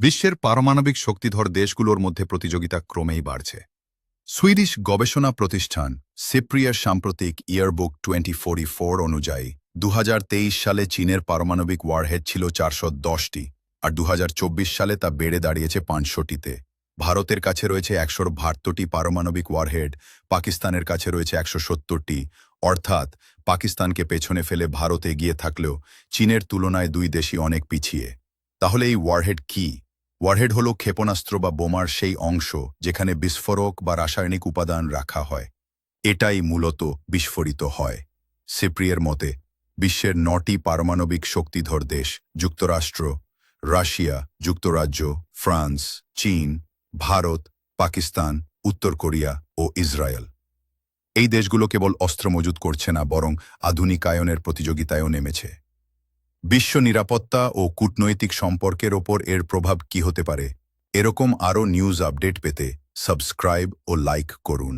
বিশ্বের পারমাণবিক শক্তিধর দেশগুলোর মধ্যে প্রতিযোগিতা ক্রমেই বাড়ছে। সুইডিশ গবেষণা প্রতিষ্ঠান সিপ্রিয়ার সাম্প্রতিক ইয়ারবুক টোয়েন্টি ফোর্টি ফোর অনুযায়ী দু হাজার তেইশ সালে চীনের পারমাণবিক ওয়ারহেড ছিল চারশো দশটি আর দু হাজার চব্বিশ সালে তা বেড়ে দাঁড়িয়েছে পাঁচশোটিতে। ভারতের কাছে রয়েছে একশোর বাহাত্তরটি পারমাণবিক ওয়ারহেড, পাকিস্তানের কাছে রয়েছে একশো সত্তরটি। অর্থাৎ পাকিস্তানকে পেছনে ফেলে ভারত এগিয়ে থাকলেও চীনের তুলনায় দুই দেশই অনেক পিছিয়ে। তাহলে এই ওয়ারহেড কি? ওয়ারহেড হল ক্ষেপণাস্ত্র বা বোমার সেই অংশ যেখানে বিস্ফোরক বা রাসায়নিক উপাদান রাখা হয়। এটাই মূলত বিস্ফোরিত হয়। সিপ্রিয়ের মতে, বিশ্বের নটি পারমাণবিক শক্তিধর দেশ যুক্তরাষ্ট্র, রাশিয়া, যুক্তরাজ্য, ফ্রান্স, চীন, ভারত, পাকিস্তান, উত্তর কোরিয়া ও ইসরায়েল। এই দেশগুলো কেবল অস্ত্র মজুত করছে না, বরং আধুনিকায়নের প্রতিযোগিতায়ও নেমেছে। বিশ্ব নিরাপত্তা ও কূটনৈতিক সম্পর্কের ওপর এর প্রভাব কি হতে পারে? এরকম আরও নিউজ আপডেট পেতে সাবস্ক্রাইব ও লাইক করুন।